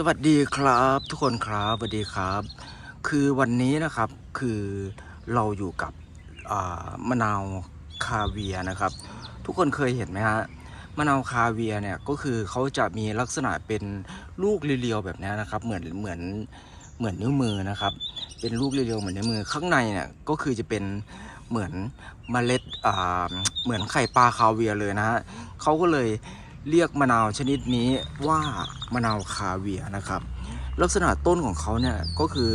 สวัสดีครับทุกคนครับสวัสดีครับ คือวันนี้นะครับคือเราอยู่กับมะนาวคาเวียนะครับ ทุกคนเคยเห็นไหมฮะมะนาวคาเวียเนี่ยก็คือเขาจะมีลักษณะเป็นลูกเรียวๆแบบนี้นะครับ เหมือนเหมือนเหมือนนิ้วมือนะครับ เป็นลูกเรียวๆเหมือนนิ้วมือข้างในเนี่ยก็คือจะเป็นเหมือนเมล็ดเหมือนไข่ปลาคาเวียเลยนะฮะเขาก็เลย เรียกมะนาวชนิดนี้ว่ามะนาวคาเวียนะครับ ลักษณะต้นของเขาเนี่ยก็คือ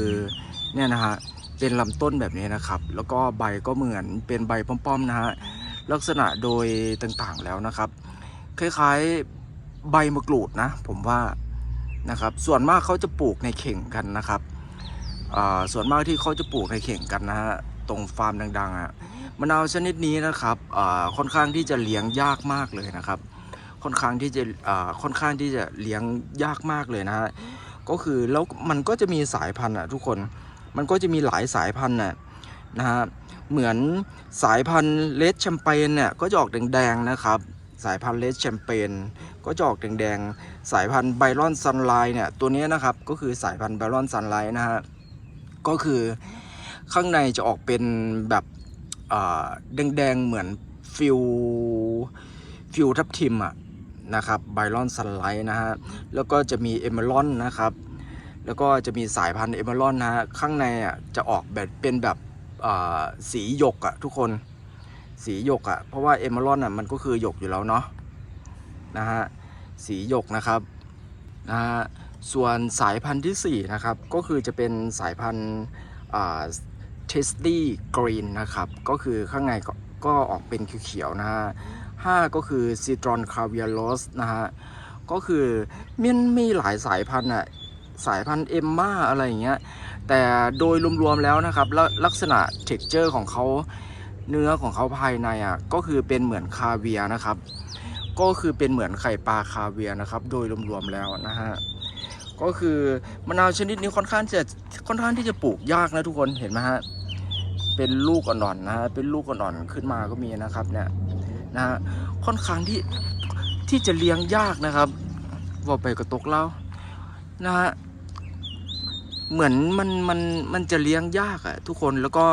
เนี่ยนะฮะเป็นลำต้นแบบนี้นะครับ แล้วก็ใบก็เหมือนเป็นใบป้อมๆนะฮะลักษณะโดยต่างๆแล้วนะครับ คล้ายๆใบมะกรูดนะ ผมว่านะครับ ส่วนมากเขาจะปลูกในเข่งกันนะครับส่วนมากที่เขาจะปลูกในเข่งกันนะฮะตรงฟาร์มดังๆอะมะนาวชนิดนี้นะครับค่อนข้างที่จะเลี้ยงยากมากเลยนะครับ ค่อนข้างที่จะอ่าค่อนข้างที่จะเลี้ยงยากมากเลยนะฮะก็คือแล้วมันก็จะมีสายพันธุ์อะทุกคนมันก็จะมีหลายสายพันธุ์น่ะนะฮะเหมือนสายพันธุ์เลดแชมเปญเนี่ยก็จะออกแดงๆนะครับ สายพันธุ์เลดแชมเปญก็จะออกแดงๆสายพันธุ์ไบรอนซันไลน์เนี่ยตัวนี้นะครับก็คือสายพันธุ์ไบรอนซันไลน์นะฮะก็คือข้างในจะออกเป็นแบบแดงๆเหมือนฟิวฟิวทับทิมอะ นะครับไบรอนซันไลท์นะฮะแล้วก็จะมีเอเมอรอนนะครับ แล้วก็จะมีสายพันธุ์เอเมอรอนนะฮะข้างในอะจะออกแบบเป็นแบบสีหยกอะทุกคนสีหยกอะเพราะว่าเอเมอรอนอะมันก็คือหยกอยู่แล้วเนาะนะฮะสีหยกนะครับนะฮะส่วนสายพันธุ์ที่สี่นะครับก็คือจะเป็นสายพันธุ์เทสตี้กรีนนะครับก็คือข้างในก็ก็ออกเป็นเขียวๆนะฮะ ห้าก็คือซีตรอนคาเวียโรสนะฮะ ก็คือมันมีหลายสายพันธุ์อะสายพันธุ์เอมมาอะไรอย่างเงี้ย แต่โดยรวมๆแล้วนะครับแล้วลักษณะเท็กเจอร์ของเขาเนื้อของเขาภายในอะก็คือเป็นเหมือนคาเวียนะครับ ก็คือเป็นเหมือนไข่ปลาคาเวียนะครับ โดยรวมๆแล้วนะฮะก็คือมะนาวชนิดนี้ค่อนข้างจะค่อนข้างที่จะปลูกยากนะทุกคนเห็นไหมฮะเป็นลูกอ่อนๆนะฮะเป็นลูกอ่อนๆขึ้นมาก็มีนะครับเนี่ย นะฮะค่อนข้างที่ที่จะเลี้ยงยากนะครับว่าไปกระตกเล่านะฮะเหมือนมันมันมันจะเลี้ยงยากอะทุกคนแล้วก็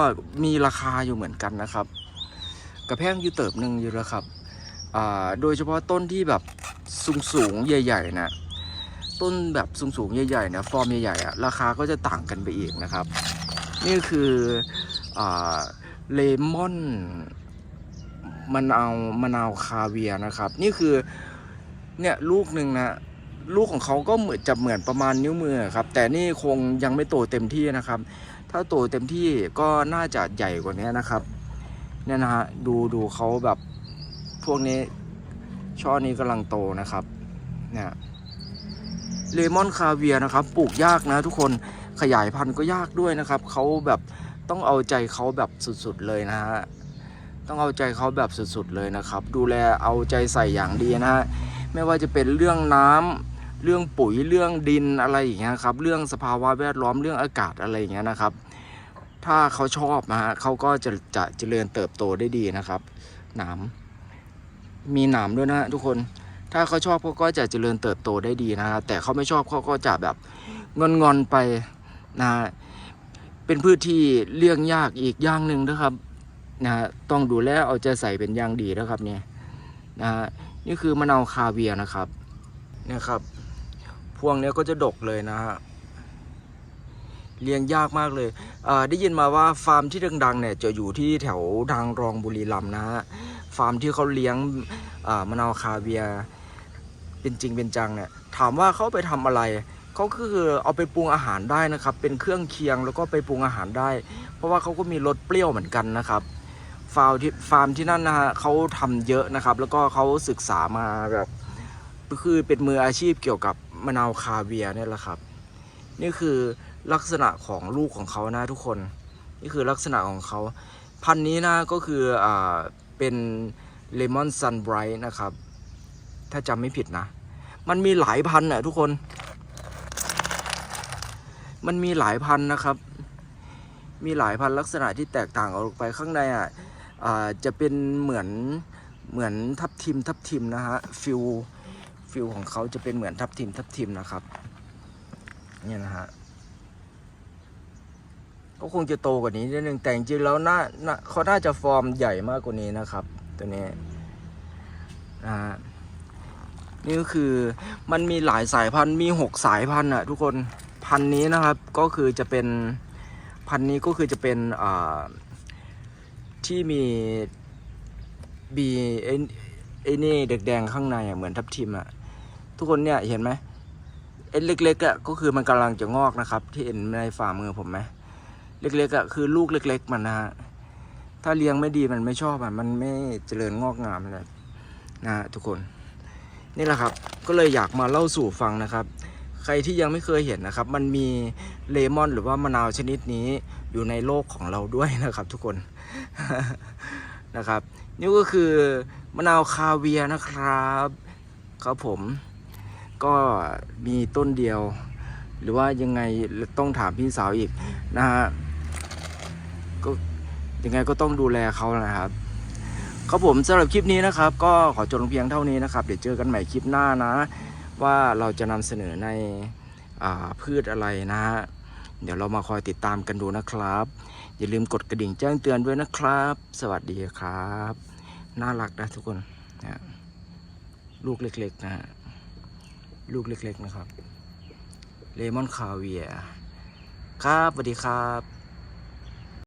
มีราคาอยู่เหมือนกันนะครับ กระแพงอยู่เติบหนึ่งอยู่แล้วครับอ่าโดยเฉพาะต้นที่แบบสูงสูงใหญ่ ๆ นะ ต้นแบบสูงสูงใหญ่ๆนะฟอร์มใหญ่ๆอะราคาก็จะต่างกันไปอีกนะครับ นี่คืออ่าเลมอน มะนาวมะนาวคาเวียนะครับ นี่คือเนี่ยลูกหนึ่งนะลูกของเขาก็เหมือนจะเหมือนประมาณนิ้วมือครับ แต่นี่คงยังไม่โตเต็มที่นะครับ ถ้าโตเต็มที่ก็น่าจะใหญ่กว่านี้นะครับเนี่ยนะฮะดูดูเขาแบบพวกนี้ช่อนี้กำลังโตนะครับเนี่ยเลมอนคาเวียนะครับ ปลูกยากนะทุกคนขยายพันธุ์ก็ยากด้วยนะครับเขาแบบต้องเอาใจเขาแบบสุดๆเลยนะฮะ ต้องเอาใจเขาแบบสุดๆเลยนะครับ ดูแลเอาใจใส่อย่างดีนะฮะไม่ว่าจะเป็นเรื่องน้ำเรื่องปุ๋ยเรื่องดินอะไรอย่างเงี้ยครับเรื่องสภาวะแวดล้อมเรื่องอากาศอะไรอย่างเงี้ยนะครับ ถ้าเขาชอบนะฮะเขาก็จะจะเจริญเติบโตได้ดีนะครับหนามมีหนามด้วยนะฮะทุกคนถ้าเขาชอบเขาก็จะเจริญเติบโตได้ดีนะฮะแต่เขาไม่ชอบเขาก็จะแบบงอนๆไปนะเป็นพืชที่เลี้ยงยากอีกอย่างหนึ่งนะครับ นะฮะต้องดูแลเอาใจใส่เป็นอย่างดีนะครับเนี่ยนะฮะนี่คือมะนาวคาเวียนะครับเนี่ยครับ พวงเนี้ยก็จะดกเลยนะฮะเลี้ยงยากมากเลยได้ยินมาว่าฟาร์มที่ดังๆเนี่ยจะอยู่ที่แถวทางรองบุรีรัมย์นะฮะฟาร์มที่เขาเลี้ยงมะนาวคาเวียเป็นจริงเป็นจังเนี่ยถามว่าเขาไปทำอะไรเขาคือเอาไปปรุงอาหารได้นะครับ เป็นเครื่องเคียงแล้วก็ไปปรุงอาหารได้ เพราะว่าเขาก็มีรสเปรี้ยวเหมือนกันนะครับ ฟาร์มที่ฟาร์มที่นั่นนะฮะเขาทำเยอะนะครับ แล้วก็เขาศึกษามาแบบคือเป็นมืออาชีพเกี่ยวกับมะนาวคาเวียเนี่ยแหละครับ นี่คือลักษณะของลูกของเขานะทุกคน นี่คือลักษณะของเขา พันธุ์นี้นะก็คืออ่าเป็นเลมอนซันไบรท์นะครับ ถ้าจำไม่ผิดนะ มันมีหลายพันธุ์น่ะทุกคน มันมีหลายพันธุ์นะครับ มีหลายพันธุ์ลักษณะที่แตกต่างออกไปข้างในอะ จะเป็นเหมือนเหมือนทับทิมทับทิมนะฮะฟิลฟิลของเขาจะเป็นเหมือนทับทิมทับทิมนะครับเนี่ยนะฮะก็คงจะโตกว่านี้นิดนึงแต่จริงๆแล้วน่าน่าเขาน่าจะฟอร์มใหญ่มากกว่านี้นะครับ ตัวนี้นะฮะนี่ก็คือมันมีหลายสายพันธุ์มีหกสายพันธุ์อะทุกคนพันธุ์นี้นะครับก็คือจะเป็นพันธุ์นี้ก็คือจะเป็นอ่า ที่มีบีไอ้ไอ้นี่แดงๆข้างในอะเหมือนทับทิมอะทุกคนเนี่ยเห็นไหมเอ็นเล็กๆอะก็คือมันกำลังจะงอกนะครับ ที่เห็นในฝ่ามือผมไหมเล็กๆอะคือลูกเล็ก ๆ มันนะฮะถ้าเลี้ยงไม่ดีมันไม่ชอบอะมันไม่เจริญงอกงามเลยนะทุกคน นี่แหละครับ ก็เลยอยากมาเล่าสู่ฟังนะครับ ใครที่ยังไม่เคยเห็นนะครับ มันมีเลมอนหรือว่ามะนาวชนิดนี้อยู่ในโลกของเราด้วยนะครับ ทุกคนนะครับ นี่ก็คือมะนาวคาเวียนะครับครับผมก็มีต้นเดียว หรือว่ายังไงต้องถามพี่สาวอีกนะฮะก็ยังไงก็ต้องดูแลเขานะครับครับผมสำหรับคลิปนี้นะครับ ก็ขอจบลงเพียงเท่านี้นะครับ เดี๋ยวเจอกันใหม่คลิปหน้านะ ว่าเราจะนำเสนอในอพืชอะไรนะฮะเดี๋ยวเรามาคอยติดตามกันดูนะครับ อย่าลืมกดกระดิ่งแจ้งเตือนด้วยนะครับ สวัสดีครับ น่ารักนะทุกคนนะลูกเล็กๆนะฮะลูกเล็กๆนะครับเลมอนคาเวียครับสวัสดีครับ